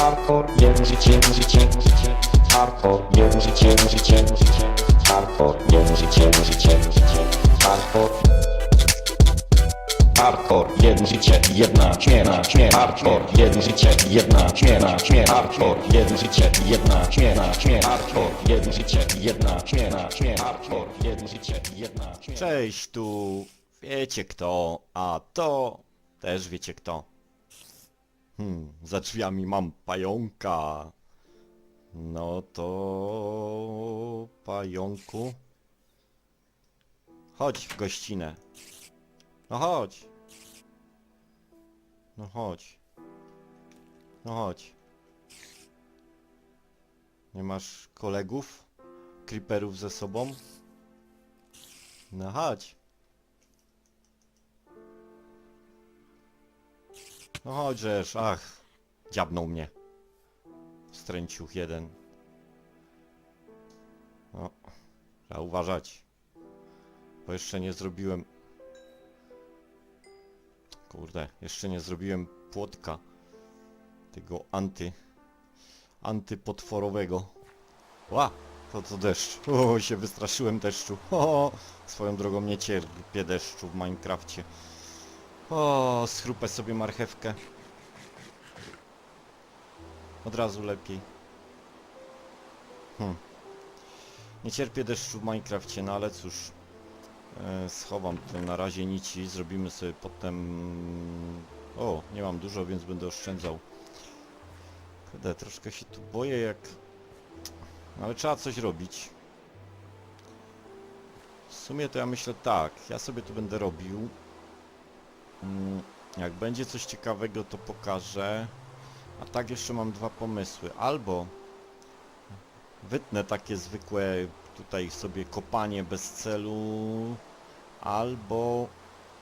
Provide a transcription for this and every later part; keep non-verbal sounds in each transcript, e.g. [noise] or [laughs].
Hardcore, jedno życie, życie, życie. Hardcore, jedno życie, życie, życie. Hardcore, jedno życie, życie, życie. Hardcore. Hardcore, jedno życie, jedna śmierć, śmierć. Hardcore, jedno życie, jedna śmierć, śmierć. Hardcore, jedno życie, jedna śmierć, śmierć. Hardcore, jedno życie, jedna śmierć, śmierć. Hardcore, jedno życie, jedna śmierć. Cześć, tu wiecie kto, a to też wiecie kto. Hmm, za drzwiami mam pająka. No to... pająku. Chodź w gościnę. No chodź. No chodź. No chodź. Nie masz kolegów? Creeperów ze sobą? No chodź. No chodź, żeż, ach. Dziabnął mnie. Stręciuch jeden. No, trzeba uważać. Bo jeszcze nie zrobiłem... Kurde, jeszcze nie zrobiłem płotka. Tego anty... Antypotworowego. Ła! To co deszcz. [laughs] O, się wystraszyłem deszczu. [laughs] O, swoją drogą nie cierpię deszczu w Minecrafcie. O, schrupę sobie marchewkę. Od razu lepiej. Hm. Nie cierpię deszczu w Minecrafcie, no ale cóż. E, schowam tu na razie nici, zrobimy sobie potem... O, nie mam dużo, więc będę oszczędzał. Kurde, troszkę się tu boję jak... No ale trzeba coś robić. W sumie to ja myślę tak, ja sobie tu będę robił. Mm, Jak będzie coś ciekawego to pokażę. A tak jeszcze mam dwa pomysły. Albo wytnę takie zwykłe tutaj sobie kopanie bez celu, albo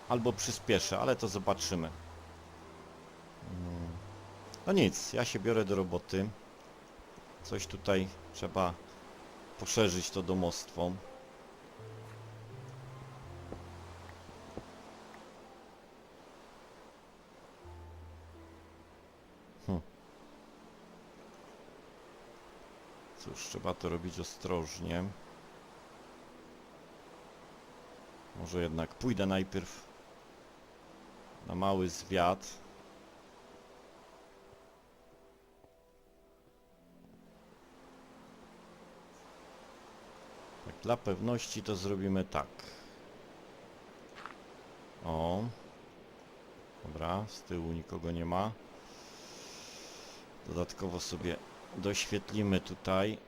albo przyspieszę, ale to zobaczymy. Mm. No nic, ja się biorę do roboty. Coś tutaj trzeba poszerzyć to domostwo. Cóż, trzeba to robić ostrożnie. Może jednak pójdę najpierw na mały zwiat. Tak, dla pewności to zrobimy tak. O. Dobra, z tyłu nikogo nie ma. Dodatkowo sobie doświetlimy tutaj,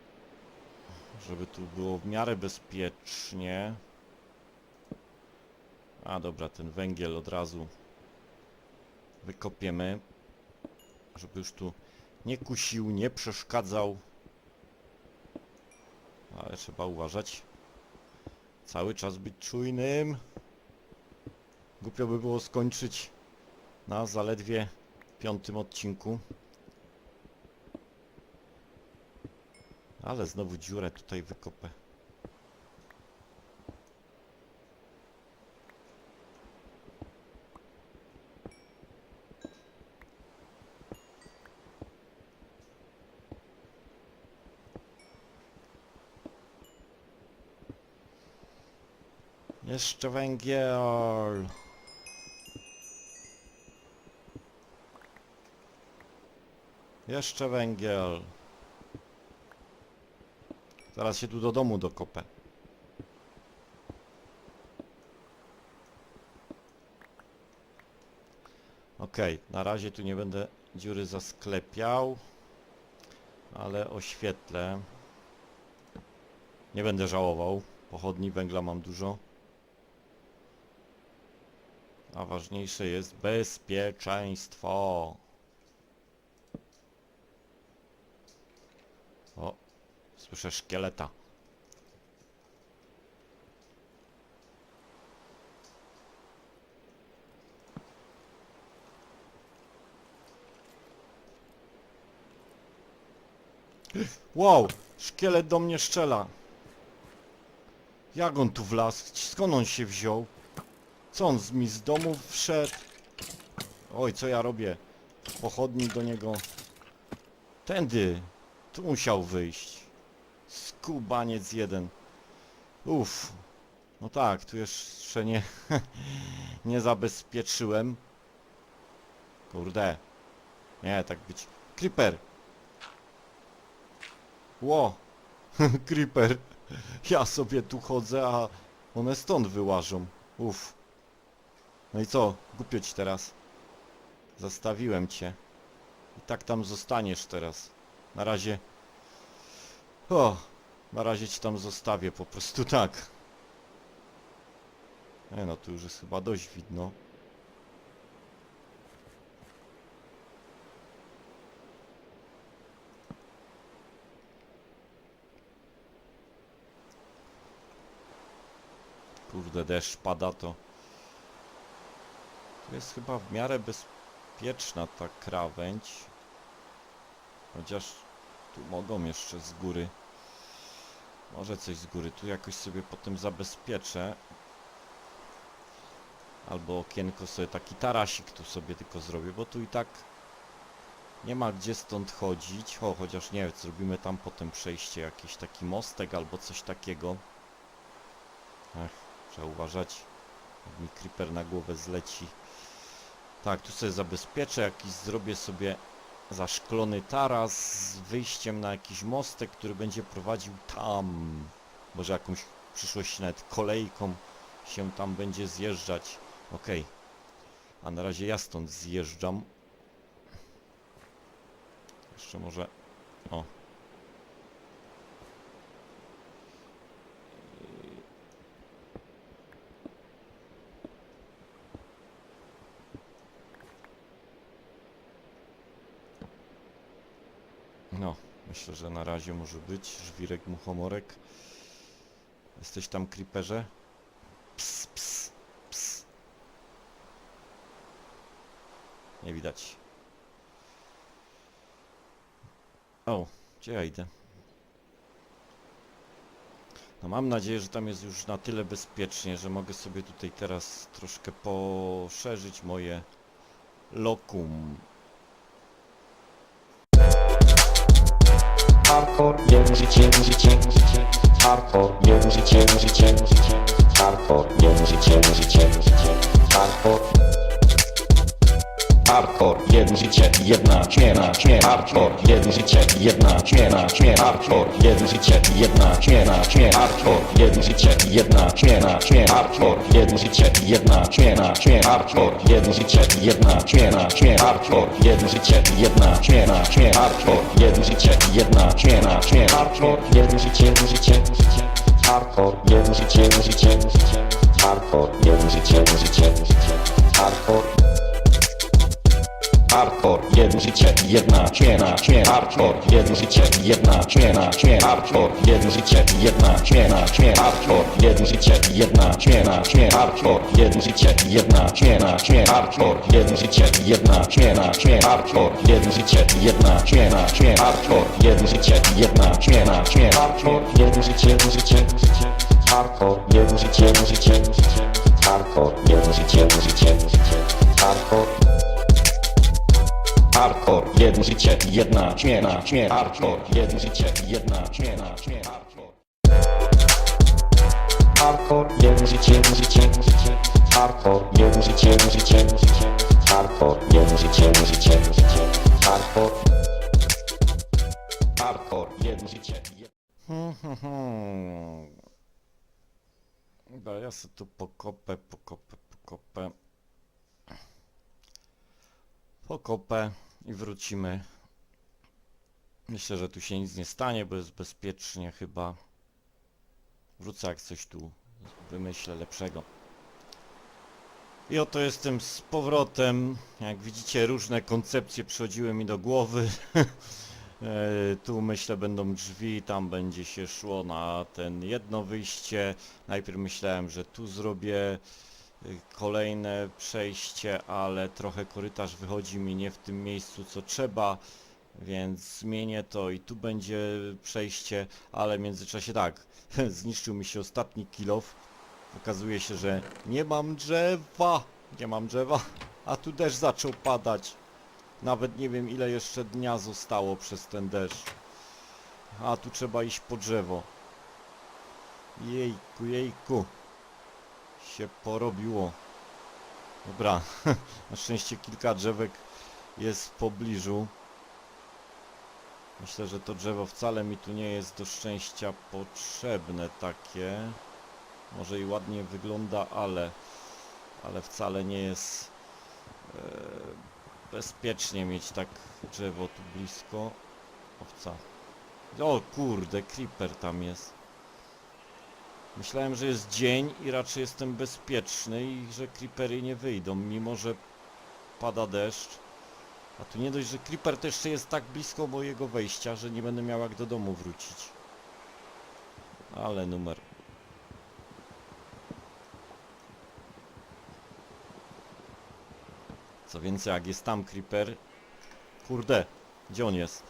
żeby tu było w miarę bezpiecznie. A dobra, ten węgiel od razu wykopiemy, żeby już tu nie kusił, nie przeszkadzał. Ale trzeba uważać. Cały czas być czujnym. Głupio by było skończyć na zaledwie piątym odcinku. Ale znowu dziurę tutaj wykopę. Jeszcze węgiel. Jeszcze węgiel. Zaraz się tu do domu dokopę. Okej, na razie tu nie będę dziury zasklepiał, ale oświetlę. Nie będę żałował. Pochodni węgla mam dużo. A ważniejsze jest bezpieczeństwo. Słyszę szkieleta. Wow, szkielet do mnie szczela. Jak on tu wlazł? Skąd on się wziął? Co on z mi z domu wszedł? Oj, co ja robię? Pochodni do niego Tędy. Tu musiał wyjść. Skubaniec jeden. Uff. No tak, tu jeszcze nie... [laughs] nie zabezpieczyłem. Kurde. Nie, tak być. Creeper. Ło. [laughs] Creeper. Ja sobie tu chodzę, a one stąd wyłażą. Uff. No i co? Głupio ci teraz. Zastawiłem cię. I tak tam zostaniesz teraz. Na razie... O! Na razie ci tam zostawię po prostu tak. No, tu już jest chyba dość widno. Kurde, deszcz pada to... Tu jest chyba w miarę bezpieczna ta krawędź. Chociaż tu mogą jeszcze z góry. Może coś z góry. Tu jakoś sobie potem zabezpieczę. Albo okienko sobie, taki tarasik tu sobie tylko zrobię, bo tu i tak nie ma gdzie stąd chodzić. O, chociaż nie, zrobimy tam potem przejście, jakiś taki mostek albo coś takiego. Ech, trzeba uważać, jak mi creeper na głowę zleci. Tak, tu sobie zabezpieczę, jakiś zrobię sobie zaszklony taras z wyjściem na jakiś mostek, który będzie prowadził tam. Może jakąś w przyszłości nawet kolejką się tam będzie zjeżdżać. Okej. A na razie ja stąd zjeżdżam. Jeszcze może... O. No, myślę, że na razie może być. Żwirek, muchomorek. Jesteś tam, creeperze? Ps, ps, ps. Nie widać. O, gdzie ja idę? No mam nadzieję, że tam jest już na tyle bezpiecznie, że mogę sobie tutaj teraz troszkę poszerzyć moje lokum. Hardcore, życie, życie. Hardcore, życie, życie. Hardcore, życie, życie. Hardcore. Hardcore, jedno życie, jedna śmierć, śmierć. Hardcore, jedno życie, jedna śmierć, śmierć. Hardcore, jedno życie, jedna śmierć, śmierć. Hardcore, jedno życie, jedna śmierć, śmierć. Hardcore, jedno życie, jedna śmierć, śmierć. Hardcore, jedno życie, jedna śmierć, śmierć. Hardcore, jedno życie, jedna śmierć, śmierć. Hardcore, jedno życie, jedna śmierć, śmierć. Hardcore, jedno życie, jedno życie. Hardcore, jedno życie, jedno życie. Hardcore, jedno życie, jedno życie. Hardcore, jedno życie, jedna śmierć, śmierć. Hardcore, jedno życie, jedna śmierć, śmierć. Hardcore, jedno życie, jedna śmierć, śmierć. Hardcore, jedno życie, jedna śmierć, śmierć. Hardcore, jedno życie, jedna śmierć, śmierć. Hardcore, jedno życie, jedna śmierć, śmierć. Hardcore, jedno życie, jedna śmierć, śmierć. Hardcore, jedno życie, jedna śmierć, śmierć. Hardcore, jedno życie, jedno życie, życie. Hardcore, jedno życie, jedno życie, życie. Hardcore, jedno życie, jedno życie, życie. Hardcore. Hardcore, jedno życie, jedna śmierć, śmierć. Hardcore, jedno życie, jedna śmierć, śmierć. Hardcore. Hardcore, jedno życie, jedno życie, jedno życie. Hardcore, jedno życie, jedno życie, jedno życie. Hardcore, jedno życie, jedno życie, jedno życie. Hardcore. Hardcore, jedno życie, Hmm, hmm, ja sobie tu pokopę, pokopę, pokopę. Pokopę i wrócimy. Myślę, że tu się nic nie stanie, bo jest bezpiecznie chyba. Wrócę jak coś tu wymyślę lepszego. I oto jestem z powrotem. Jak widzicie różne koncepcje przychodziły mi do głowy. [laughs] E, Tu myślę będą drzwi, tam będzie się szło na ten jedno wyjście. Najpierw myślałem, że tu zrobię kolejne przejście, ale trochę korytarz wychodzi mi nie w tym miejscu co trzeba, więc zmienię to i tu będzie przejście, ale w międzyczasie tak, [laughs] zniszczył mi się ostatni kilof. Okazuje się, że nie mam drzewa, nie mam drzewa, a tu deszcz zaczął padać. Nawet nie wiem ile jeszcze dnia zostało przez ten deszcz. A tu trzeba iść po drzewo. Jejku, jejku. Się porobiło. Dobra, [laughs] na szczęście kilka drzewek jest w pobliżu. Myślę, że to drzewo wcale mi tu nie jest do szczęścia potrzebne takie. Może i ładnie wygląda, ale, ale wcale nie jest e, bezpiecznie mieć tak drzewo tu blisko. Owca. O kurde, creeper tam jest. Myślałem, że jest dzień i raczej jestem bezpieczny i że creepery nie wyjdą, mimo że pada deszcz. A tu nie dość, że creeper też jeszcze jest tak blisko mojego wejścia, że nie będę miał jak do domu wrócić. Ale numer. Co więcej, jak jest tam creeper... Kurde, gdzie on jest?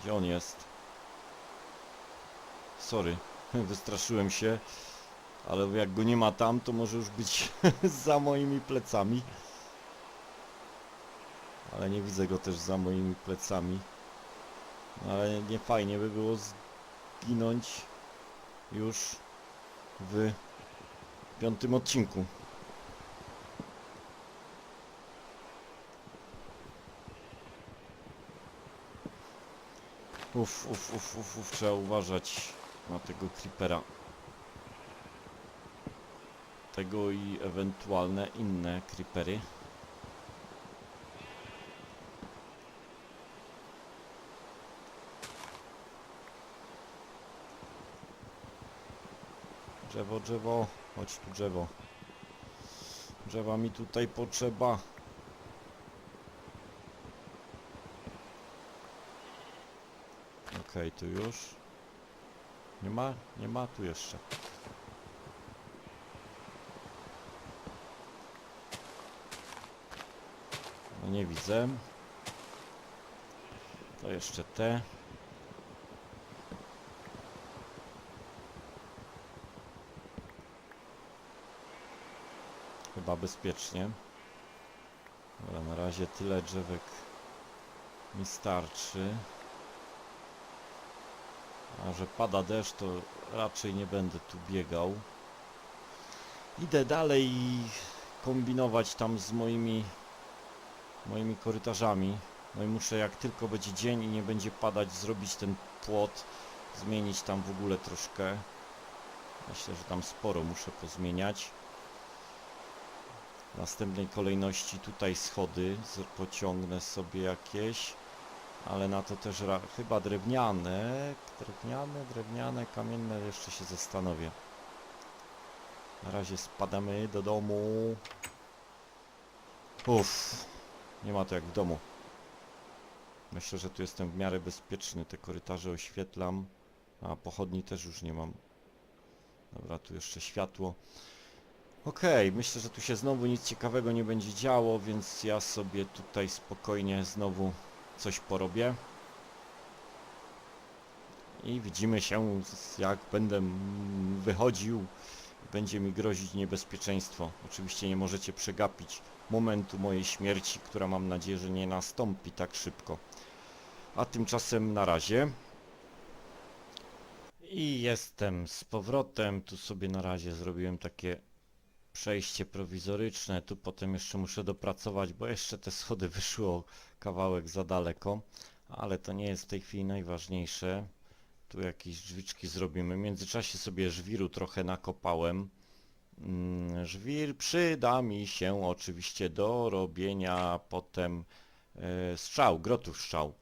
Gdzie on jest? Sorry, [laughs] wystraszyłem się. Ale jak go nie ma tam, to może już być [laughs] za moimi plecami. Ale nie widzę go też za moimi plecami. No ale nie fajnie by było zginąć już w piątym odcinku. Uf, uf, uf, uf, uf, trzeba uważać na tego creepera. Tego i ewentualne inne creepery. Drzewo, drzewo, chodź tu drzewo. Drzewa mi tutaj potrzeba. Okej, tu już. Nie ma? Nie ma tu jeszcze. No nie widzę. To jeszcze te. Chyba bezpiecznie. Dobra, na razie tyle drzewek mi starczy. A że pada deszcz, to raczej nie będę tu biegał. Idę dalej kombinować tam z moimi moimi korytarzami. No i muszę jak tylko będzie dzień i nie będzie padać, zrobić ten płot, zmienić tam w ogóle troszkę. Myślę, że tam sporo muszę pozmieniać. W następnej kolejności tutaj schody pociągnę sobie jakieś, ale na to też chyba drewniane, drewniane, drewniane, kamienne, jeszcze się zastanowię. Na razie spadamy do domu. Uff, nie ma to jak w domu. Myślę, że tu jestem w miarę bezpieczny, te korytarze oświetlam, a pochodni też już nie mam. Dobra, tu jeszcze światło. Okej, myślę, że tu się znowu nic ciekawego nie będzie działo, więc ja sobie tutaj spokojnie znowu coś porobię. I widzimy się, jak będę wychodził, będzie mi grozić niebezpieczeństwo. Oczywiście nie możecie przegapić momentu mojej śmierci, która mam nadzieję, że nie nastąpi tak szybko. A tymczasem na razie. I jestem z powrotem. Tu sobie na razie zrobiłem takie przejście prowizoryczne. Tu potem jeszcze muszę dopracować, bo jeszcze te schody [laughs] wyszły o kawałek za daleko. Ale to nie jest w tej chwili najważniejsze. Tu jakieś drzwiczki zrobimy. W międzyczasie sobie żwiru trochę nakopałem. Mm, Żwir przyda mi się oczywiście do robienia potem e, strzał, grotów strzał.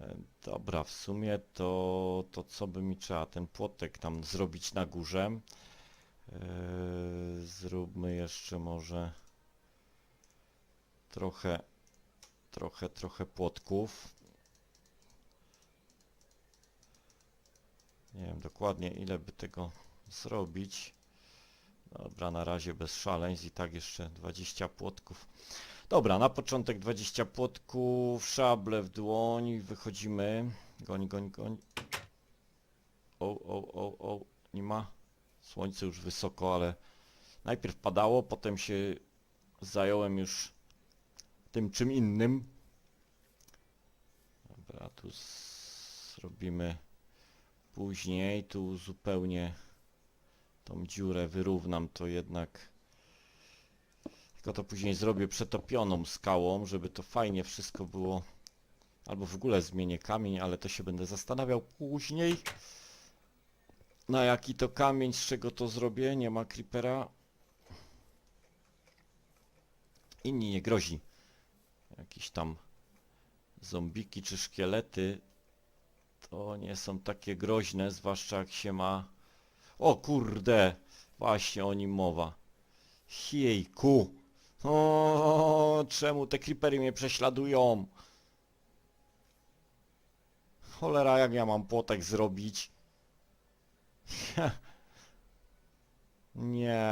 E, dobra, w sumie to, to co by mi trzeba, ten płotek tam zrobić na górze. E, zróbmy jeszcze może trochę, trochę, trochę płotków. Nie wiem dokładnie ile by tego zrobić. Dobra, na razie bez szaleństw i tak jeszcze 20 płotków. Dobra, na początek 20 płotków, szable w dłoń, wychodzimy. Goń, goń, goń. O, o, o, o, nie ma. Słońce już wysoko, ale najpierw padało, potem się zająłem już tym czym innym. Dobra, tu zrobimy później, tu zupełnie tą dziurę wyrównam to jednak. Tylko to później zrobię przetopioną skałą, żeby to fajnie wszystko było. Albo w ogóle zmienię kamień, ale to się będę zastanawiał później. Na jaki to kamień, z czego to zrobię? Nie ma creepera. Inni nie grozi. Jakieś tam zombiki czy szkielety to nie są takie groźne, zwłaszcza jak się ma... O kurde! Właśnie o nim mowa. Jejku! O, czemu te creepery mnie prześladują? Cholera, jak ja mam płotek zrobić? [laughs] Nie,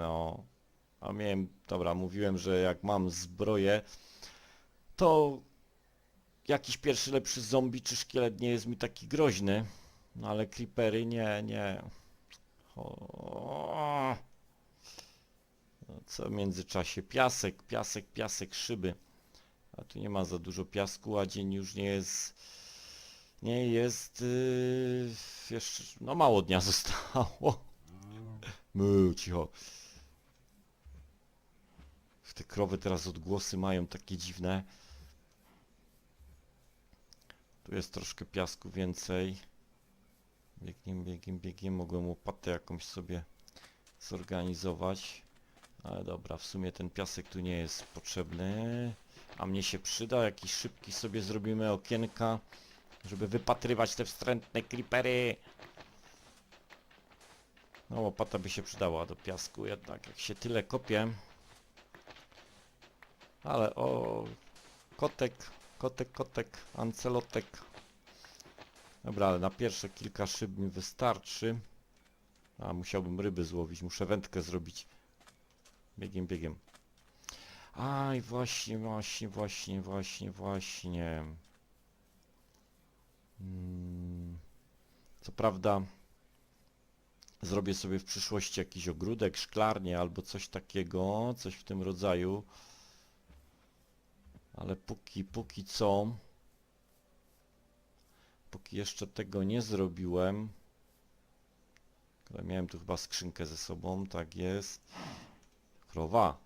no. A miałem, dobra, mówiłem, że jak mam zbroję, to jakiś pierwszy lepszy zombie czy szkielet nie jest mi taki groźny. No ale creepery nie, nie. O. No, co w międzyczasie? Piasek, piasek, piasek, szyby. A tu nie ma za dużo piasku, a dzień już nie jest... Nie jest... Yy, jeszcze... No mało dnia [laughs] zostało. Mył, cicho. Te krowy teraz odgłosy mają takie dziwne. Tu jest troszkę piasku więcej. Biegiem, biegiem, biegiem. Mogłem łopatę jakąś sobie zorganizować. Ale dobra, w sumie ten piasek tu nie jest potrzebny. A mnie się przyda. Jakiś szybki sobie zrobimy okienka, żeby wypatrywać te wstrętne creepery. No łopata by się przydała do piasku jednak, jak się tyle kopie. Ale o... Kotek, kotek, kotek, ancelotek. Dobra, ale na pierwsze kilka szyb mi wystarczy. A, musiałbym ryby złowić, muszę wędkę zrobić. Biegiem, biegiem. Aj, właśnie, właśnie, właśnie, właśnie, właśnie. Mm. Co prawda zrobię sobie w przyszłości jakiś ogródek, szklarnię albo coś takiego, coś w tym rodzaju. Ale póki, póki co, póki jeszcze tego nie zrobiłem, miałem tu chyba skrzynkę ze sobą, tak jest. Krowa.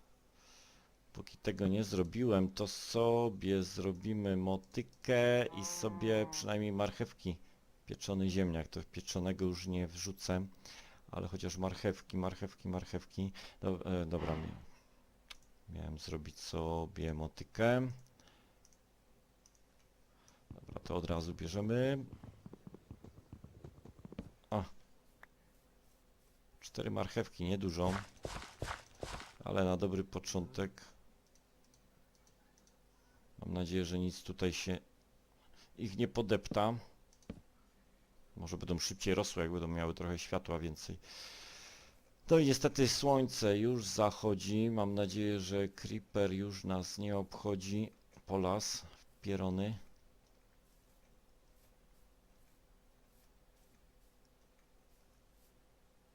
Póki tego nie zrobiłem, to sobie zrobimy motykę i sobie przynajmniej marchewki. Pieczony ziemniak, to pieczonego już nie wrzucę, ale chociaż marchewki, marchewki, marchewki. E, dobra, mi- miałem zrobić sobie motykę. Dobra, to od razu bierzemy. A. Cztery marchewki, niedużo. Ale na dobry początek. Nadzieję, że nic tutaj się ich nie podepta. Może będą szybciej rosły, jak będą miały trochę światła więcej. No i niestety słońce już zachodzi. Mam nadzieję, że Creeper już nas nie obchodzi. Polas, pierony.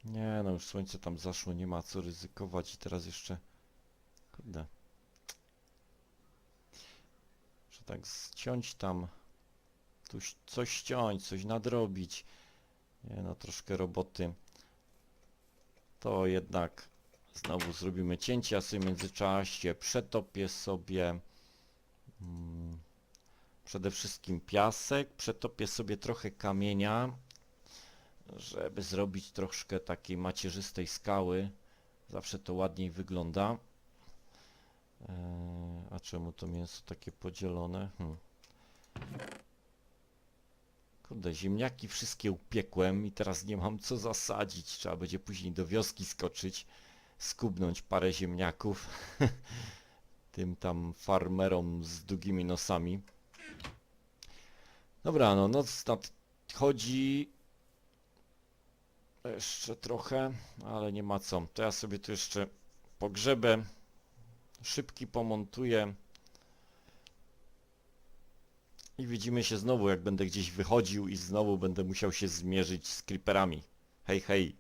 Nie no, już słońce tam zaszło, nie ma co ryzykować i teraz jeszcze... Kurde. Że tak ściąć tam... Tu coś ściąć, coś nadrobić. Nie no, troszkę roboty. To jednak znowu zrobimy cięcie, a sobie w międzyczasie przetopię sobie mm, przede wszystkim piasek, przetopię sobie trochę kamienia, żeby zrobić troszkę takiej macierzystej skały. Zawsze to ładniej wygląda. Eee, a czemu to mięso takie podzielone? Hmm. Kurde, ziemniaki wszystkie upiekłem i teraz nie mam co zasadzić. Trzeba będzie później do wioski skoczyć, skubnąć parę ziemniaków [laughs] tym tam farmerom z długimi nosami. Dobra, no noc nadchodzi. Jeszcze trochę, ale nie ma co. To ja sobie tu jeszcze pogrzebę, szybki pomontuję. I widzimy się znowu, jak będę gdzieś wychodził i znowu będę musiał się zmierzyć z creeperami. Hej, hej.